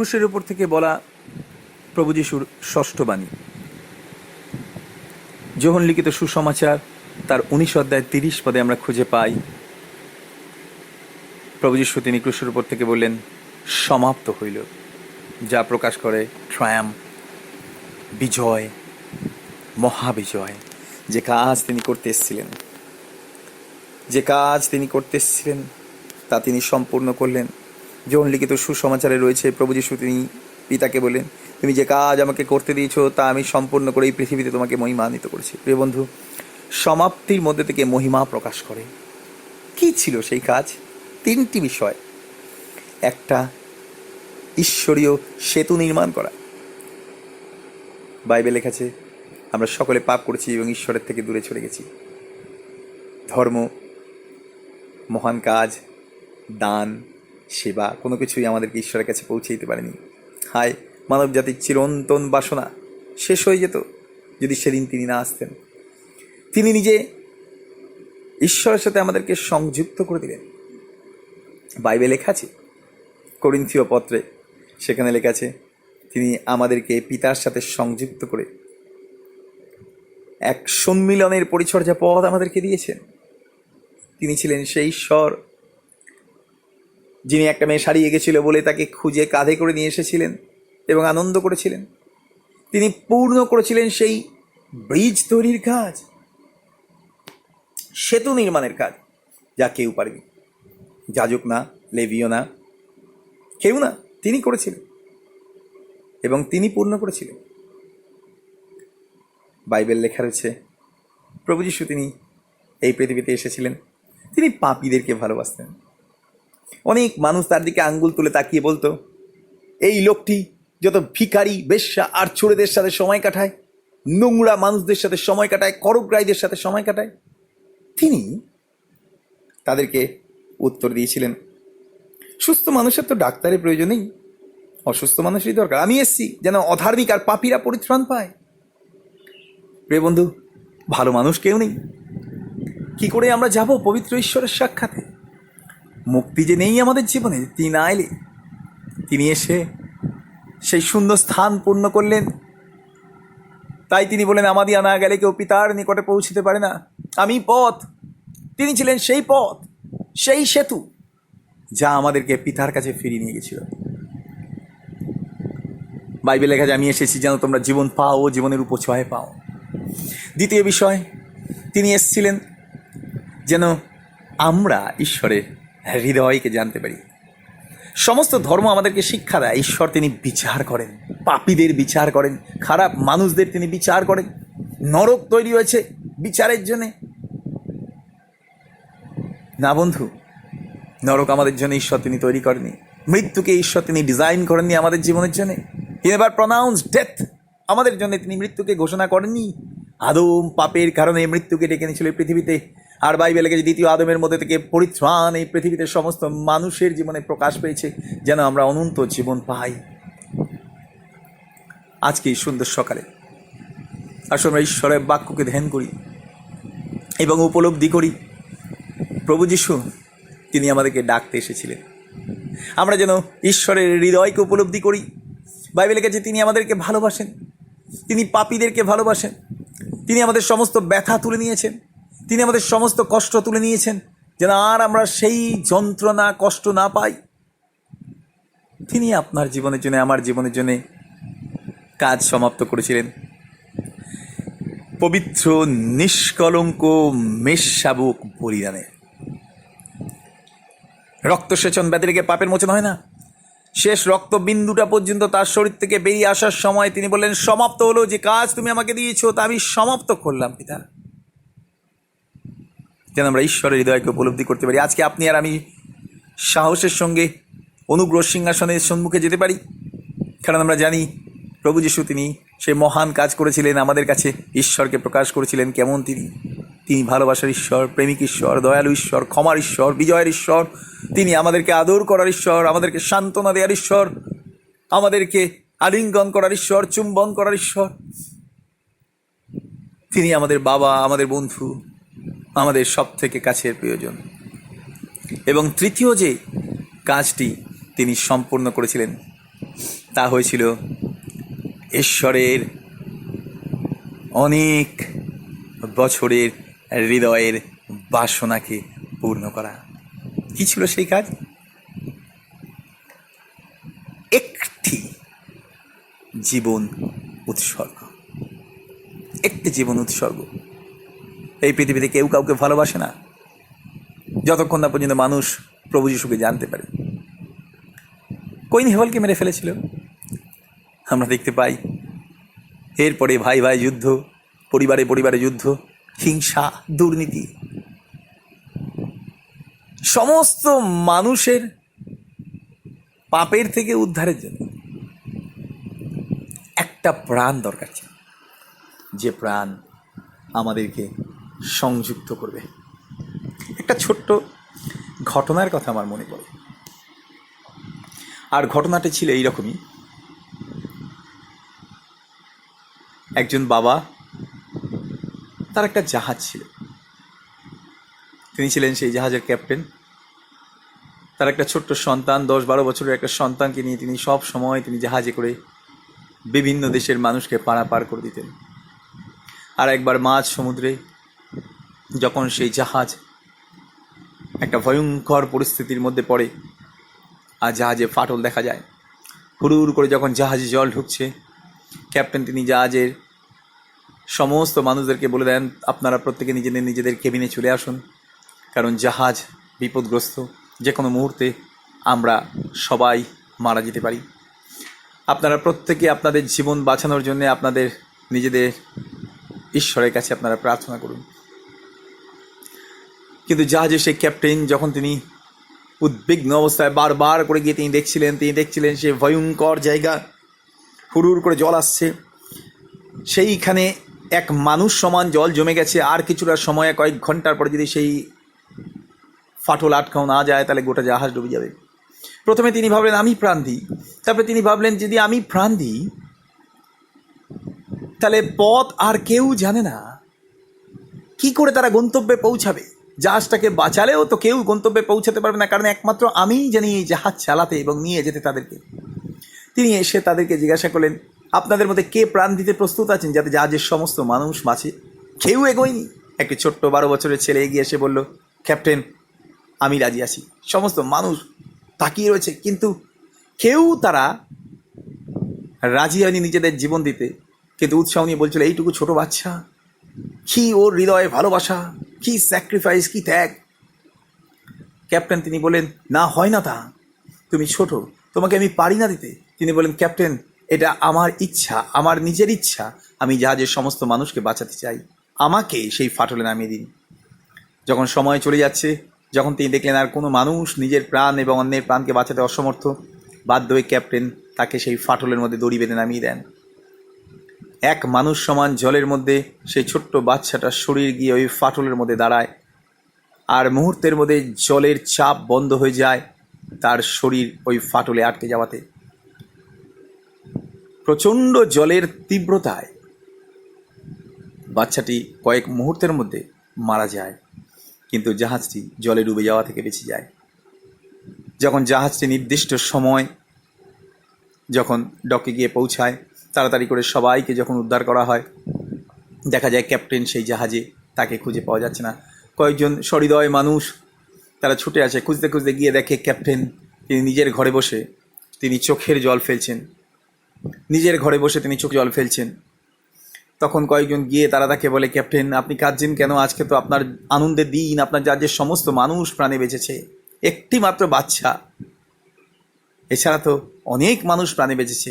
ক্রুশের উপর থেকে বলা প্রভু যিশুর ষষ্ঠ বাণী। যোহন লিখিত সুসমাচার, তার উনিশ অধ্যায় তিরিশ পদে আমরা খুঁজে পাই। প্রভু যিশু তিনি ক্রুশের উপর থেকে বললেন, সমাপ্ত হইল। যা প্রকাশ করে ট্রায়াম, বিজয়, মহাবিজয়, যে কাজ তিনি করতে এসেছিলেন। যে কাজ তিনি করতে এসেছিলেন, তা তিনি সম্পূর্ণ করলেন। যখন লিখিত সুসমাচারে রয়েছে। প্রভু যিশু, তিনি পিতাকে বলেন তুমি যে কাজ আমাকে করতে দিয়েছ, তা আমি সম্পূর্ণ করে এই পৃথিবীতে তোমাকে মহিমান্বিত করেছি। প্রিয় বন্ধু, সমাপ্তির মধ্যে থেকে মহিমা প্রকাশ করে। কি ছিল সেই কাজ? তিনটি বিষয়। একটা, ঈশ্বরীয় সেতু নির্মাণ করা। বাইবেল লেখাছে, আমরা সকলে পাপ করেছি এবং ঈশ্বরের থেকে দূরে চলে গেছি। ধর্ম, মহান কাজ, দান সেবা, কোনো কিছুই আমাদেরকে ঈশ্বরের কাছে পৌঁছে দিতে পারেনি। হায় মানব জাতির চিরন্তন বাসনা শেষ হয়ে যেত যদি সেদিন তিনি না আসতেন। তিনি নিজে ঈশ্বরের সাথে আমাদেরকে সংযুক্ত করে দিলেন। বাইবে লেখা আছে, করিন্থীয় পত্রে সেখানে লেখা আছে, তিনি আমাদেরকে পিতার সাথে সংযুক্ত করে এক সম্মিলনের পরিচর্যা পদ আমাদেরকে দিয়েছেন। তিনি ছিলেন সেই ঈশ্বর যিনি একটা মেয়ে সারিয়ে গেছিল বলে তাকে খুঁজে কাঁধে করে নিয়ে এসেছিলেন এবং আনন্দ করেছিলেন। তিনি পূর্ণ করেছিলেন সেই ব্রিজ তৈরির কাজ, সেতু নির্মাণের কাজ, যা কেউ পারেনি। যাজক না লেবিও না, কেউ না, তিনি করেছিলেন এবং তিনি পূর্ণ করেছিলেন। বাইবেল লেখা রয়েছে, প্রভু যিশু তিনি এই পৃথিবীতে এসেছিলেন। তিনি পাপীদেরকে ভালোবাসতেন। অনেক মানুষ তার দিকে আঙ্গুল তুলে তাকিয়ে বলতো, এই লোকটি যত ভিখারি, বেশ্যা আর চোরেদের সাথে সময় কাটায়, নোংরা মানুষদের সাথে সময় কাটায় করগ্রাইদের সাথে সময় কাটায়। তিনি তাদেরকে উত্তর দিয়েছিলেন, সুস্থ মানুষের তো ডাক্তারের প্রয়োজন নেই অসুস্থ মানুষেরই দরকার। আমি এসছি যেন অধার্মিক আর পাপীরা পরিত্রাণ পায়। প্রিয় বন্ধু, ভালো মানুষ কেউ নেই। কি করে আমরা যাব পবিত্র ঈশ্বরের সাক্ষাতে? মুক্তি যে নেই আমাদের জীবনে, তিনি না এলে তিনি এসে সেই সুন্দর স্থান পূর্ণ করলেন। তাই তিনি বলেন, আমাদিয়া না গেলে কেউ পিতার নিকটে পৌঁছতে পারে না। আমি পথ, তিনি ছিলেন সেই পথ, সেই সেতু, যা আমাদেরকে পিতার কাছে ফিরিয়ে নিয়ে গেছিল। বাইবেল লেখা যে আমি এসেছি যেন তোমরা জীবন পাও জীবনের উপচয় পাও। দ্বিতীয় বিষয়, তিনি এসেছিলেন যেন আমরা ঈশ্বরের হৃদয়কে জানতে পারি। সমস্ত ধর্ম আমাদেরকে শিক্ষা দেয়। ঈশ্বর তিনি বিচার করেন, পাপীদের বিচার করেন, খারাপ মানুষদের তিনি বিচার করেন। নরক তৈরি হয়েছে বিচারের জন্যে। না বন্ধু, নরক আমাদের জন্য ঈশ্বর তিনি তৈরি করেনি মৃত্যুকে ঈশ্বর তিনি ডিজাইন করেননি আমাদের জীবনের জন্য। এবার প্রনাউন্স ডেথ আমাদের জন্য তিনি মৃত্যুকে ঘোষণা করেননি। আদম পাপের কারণে মৃত্যুকে ডেকে নিয়েছিল পৃথিবীতে। আর বাইবেলে গেছে দ্বিতীয় আদমের মধ্যে থেকে পরিত্রাণ, এই পৃথিবীতে সমস্ত মানুষের জীবনে প্রকাশ পেয়েছে, যেন আমরা অনন্ত জীবন পাই। আজকে এই সুন্দর সকালে আসলে আমরা ঈশ্বরের বাক্যকে ধ্যান করি এবং উপলব্ধি করি। প্রভু যিশু, তিনি আমাদেরকে ডাকতে এসেছিলেন। আমরা যেন ঈশ্বরের হৃদয়কে উপলব্ধি করি। বাইবেলের কাছে তিনি আমাদেরকে ভালোবাসেন, তিনি পাপীদেরকে ভালোবাসেন, তিনি আমাদের সমস্ত ব্যথা তুলে নিয়েছেন তিনি আমাদের সমস্ত কষ্ট তুলে নিয়েছেন, যেন আর আমরা সেই যন্ত্রণা, কষ্ট না পাই। তিনি আপনার জীবনের জন্য, আমার জীবনের জন্য কাজ সমাপ্ত করেছিলেন। পবিত্র, নিষ্কলঙ্ক মেষশাবক বলিদানে। রক্তসেচন ব্যতিরেকে পাপের মোচন হয় না। শেষ রক্তবিন্দুটা পর্যন্ত তার শরীর থেকে বেরিয়ে আসার সময় তিনি বললেন, সমাপ্ত হলো, যে কাজ তুমি আমাকে দিয়েছ, তা আমি সমাপ্ত করলাম, পিতা। যেন আমরা ঈশ্বরের হৃদয়কে উপলব্ধি করতে পারি। আজকে আপনি আর আমি সাহসের সঙ্গে অনুগ্রহ সিংহাসনের সম্মুখে যেতে পারি। কারণ আমরা জানি প্রভু যিশু তিনি সেই মহান কাজ করেছিলেন, আমাদের কাছে ঈশ্বরকে প্রকাশ করেছিলেন। কেমন তিনি? তিনি ভালোবাসার ঈশ্বর, প্রেমিক ঈশ্বর, দয়ালু ঈশ্বর, ক্ষমার ঈশ্বর, বিজয়ের ঈশ্বর। তিনি আমাদেরকে আদর করার ঈশ্বর, আমাদেরকে সান্ত্বনা দেওয়ার ঈশ্বর। আমাদেরকে আলিঙ্গন করার ঈশ্বর, চুম্বন করার ঈশ্বর। তিনি আমাদের বাবা, আমাদের বন্ধু। আমাদের সব থেকে কাছের প্রয়োজন। এবং তৃতীয় যে কাজটি তিনি সম্পূর্ণ করেছিলেন, তা হয়েছিল ঈশ্বরের অনেক বছরের হৃদয়ের বাসনাকে পূর্ণ করা। কি ছিল সেই কাজ? একটি জীবন উৎসর্গ। একটি জীবন উৎসর্গ। এই পৃথিবীতে কেউ কাউকে ভালোবাসে না। যতক্ষণ না পর্যন্ত মানুষ প্রভু যিশুকে জানতে পারে। কৈন হেবলকে মেরে ফেলেছিল? আমরা দেখতে পাই, এরপরে ভাই ভাই যুদ্ধ, পরিবারে পরিবারে যুদ্ধ, হিংসা, দুর্নীতি। সমস্ত মানুষের পাপের থেকে উদ্ধারের জন্য একটা প্রাণ দরকার ছিল। যে প্রাণ আমাদেরকে সংযুক্ত করবে। একটা ছোট্ট ঘটনার কথা আমার মনে পড়ে। আর ঘটনাটা ছিল এইরকমই। একজন বাবা, তার একটা জাহাজ ছিল। তিনি ছিলেন সেই জাহাজের ক্যাপ্টেন। তার একটা ছোট্ট সন্তান, দশ বারো বছরের একটা সন্তানকে নিয়ে তিনি সব সময় তিনি জাহাজে করে বিভিন্ন দেশের মানুষকে পারাপার করে দিতেন। আর একবার মাঝ সমুদ্রে যখন সেই জাহাজ একটা ভয়ঙ্কর পরিস্থিতির মধ্যে পড়ে, আর জাহাজে ফাটল দেখা যায়। হুড়ুর করে যখন জাহাজে জল ঢুকছে, ক্যাপ্টেন তিনি জাহাজের সমস্ত মানুষদেরকে বলে দেন, আপনারা প্রত্যেকে নিজেদের নিজেদের কেবিনে চলে আসুন, কারণ জাহাজ বিপদগ্রস্ত। যে কোনো মুহূর্তে আমরা সবাই মারা যেতে পারি। আপনারা প্রত্যেকে আপনাদের জীবন বাঁচানোর জন্য আপনাদের নিজেদের ঈশ্বরের কাছে আপনারা প্রার্থনা করুন। কিন্তু জাহাজে সেই ক্যাপ্টেন যখন তিনি উদ্বিগ্ন অবস্থায় বারবার করে গিয়ে তিনি দেখছিলেন তিনি দেখছিলেন সে ভয়ঙ্কর জায়গা, হুড়ুর করে জল আসছে। সেইখানে এক মানুষ সমান জল জমে গেছে, আর কিছুটা সময় কয়েক ঘণ্টার পরে যদি সেই ফাটল আটকাও না যায়, তাহলে গোটা জাহাজ ডুবে যাবে। প্রথমে তিনি ভাবলেন, আমি প্রাণ দিই। তারপরে তিনি ভাবলেন, যদি আমি প্রাণ দিই, তাহলে পথ আর কেউ জানে না। কি করে তারা গন্তব্যে পৌঁছাবে? জাহাজটাকে বাঁচালেও তো কেউ গন্তব্যে পৌঁছাতে পারবে না, কারণ একমাত্র আমিই জানি এই জাহাজ চালাতে এবং নিয়ে যেতে তাদেরকে। তিনি এসে তাদেরকে জিজ্ঞাসা করলেন, আপনাদের মধ্যে কে প্রাণ দিতে প্রস্তুত আছেন যাতে জাহাজের সমস্ত মানুষ বাঁচে? কেউ এগোয়নি। একটি ছোট্ট বারো বছরের ছেলে এগিয়ে এসে বলল, ক্যাপ্টেন, আমি রাজি আছি। সমস্ত মানুষ তাকিয়ে রয়েছে, কিন্তু কেউ তারা রাজি হয়নি নিজেদের জীবন দিতে। কিন্তু উৎসাহ নিয়ে বলছিল, এইটুকু ছোট বাচ্চা কি ওর হৃদয়ে ভালোবাসা? কি স্যাক্রিফাইস কি ত্যাগ? ক্যাপ্টেন তিনি বলেন না, হয় না তা। তুমি ছোট, তোমাকে আমি পারি না দিতে। তিনি বলেন ক্যাপ্টেন এটা আমার ইচ্ছা, আমার নিজের ইচ্ছা। আমি জাহাজের সমস্ত মানুষকে বাঁচাতে চাই, আমাকে সেই ফাটলে নামিয়ে দিন। যখন সময় চলে যাচ্ছে, যখন তিনি দেখলেন আর কোনো মানুষ নিজের প্রাণ এবং অন্যের প্রাণকে বাঁচাতে অসমর্থ, বাধ্য হয়ে ক্যাপ্টেন তাকে সেই ফাটলের মধ্যে দড়ি বেঁধে নামিয়ে দেন। এক মানুষ সমান জলের মধ্যে সেই ছোট্ট বাচ্চাটার শরীর গিয়ে ওই ফাটলের মধ্যে দাঁড়ায়। আর মুহূর্তের মধ্যে জলের চাপ বন্ধ হয়ে যায় তার শরীর ওই ফাটলে আটকে যাওয়াতে। প্রচণ্ড জলের তীব্রতায় বাচ্চাটি কয়েক মুহূর্তের মধ্যে মারা যায়, কিন্তু জাহাজটি জলে ডুবে যাওয়া থেকে বেঁচে যায়। যখন জাহাজটি নির্দিষ্ট সময়, যখন ডকে গিয়ে পৌঁছায় তাড়াতাড়ি করে সবাইকে যখন উদ্ধার করা হয়, দেখা যায় ক্যাপ্টেন সেই জাহাজে তাকে খুঁজে পাওয়া যাচ্ছে না। কয়েকজন সহৃদয় মানুষ তারা ছুটে আসে, খুঁজতে খুঁজতে গিয়ে দেখে ক্যাপ্টেন তিনি নিজের ঘরে বসে তিনি চোখের জল ফেলছেন। নিজের ঘরে বসে তিনি চোখ জল ফেলছেন। তখন কয়েকজন গিয়ে তারা তাকে বলে, ক্যাপ্টেন, আপনি কাঁদছেন কেন? আজকে তো আপনার আনন্দের দিন, আপনার রাজ্যের সমস্ত মানুষ প্রাণে বেঁচেছে, একটি মাত্র বাচ্চা। এছাড়া তো অনেক মানুষ প্রাণে বেঁচেছে।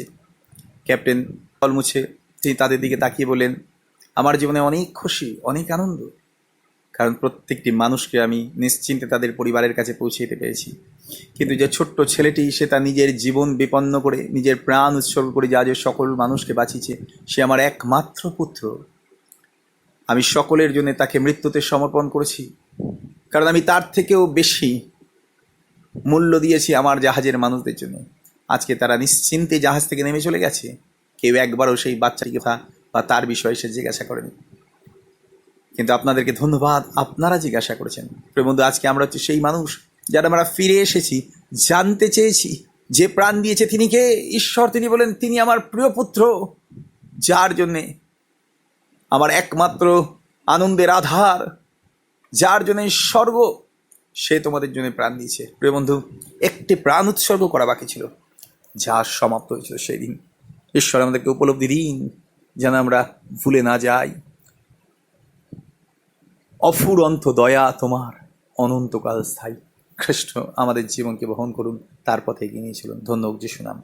ক্যাপ্টেন জল মুছে তিনি তাদের দিকে তাকিয়ে বলেন আমার জীবনে অনেক খুশি, অনেক আনন্দ। কারণ প্রত্যেকটি মানুষকে আমি নিশ্চিন্তে তাদের পরিবারের কাছে পৌঁছে দিতে পেরেছি। কিন্তু যে ছোট্ট ছেলেটি, সে তার নিজের জীবন বিপন্ন করে, নিজের প্রাণ উৎসর্গ করে যা যে সকল মানুষকে বাঁচিয়েছে, সে আমার একমাত্র পুত্র। আমি সকলের জন্য তাকে মৃত্যুতে সমর্পণ করেছি। কারণ আমি তার থেকেও বেশি মূল্য দিয়েছি আমার জাহাজের মানুষদের জন্য। আজকে তারা নিশ্চিন্তে জাহাজ থেকে নেমে চলে গেছে। কেউ একবারও সেই বাচ্চাটিকে বা তার বিষয়ে সে জিজ্ঞাসা করেনি। কিন্তু আপনাদেরকে ধন্যবাদ, আপনারা জিজ্ঞাসা করেছেন। বন্ধু, আজকে আমরা হচ্ছে সেই মানুষ যারা আমরা ফিরে এসেছি, জানতে চেয়েছি, যে প্রাণ দিয়েছে তিনি কে? ঈশ্বর, তিনি বলেন, তিনি আমার প্রিয় পুত্র, যার জন্যে আমার একমাত্র আনন্দের আধার, যার জন্য স্বর্গ, সে তোমাদের জন্য প্রাণ দিয়েছে। প্রিয় বন্ধু, একটি প্রাণ উৎসর্গ করা বাকি ছিল। যা সমাপ্ত হয়েছিল সেই দিন ঈশ্বর আমাদেরকে উপলব্ধি দিন, যেন আমরা ভুলে না যাই। অফুরন্ত দয়া তোমার, অনন্তকাল স্থায়ী। খ্রিস্ট আমাদের জীবনকে বহন করুন, তার পথে এগিয়ে নিয়েছিলেন ধন্য হোক যিশু নাম।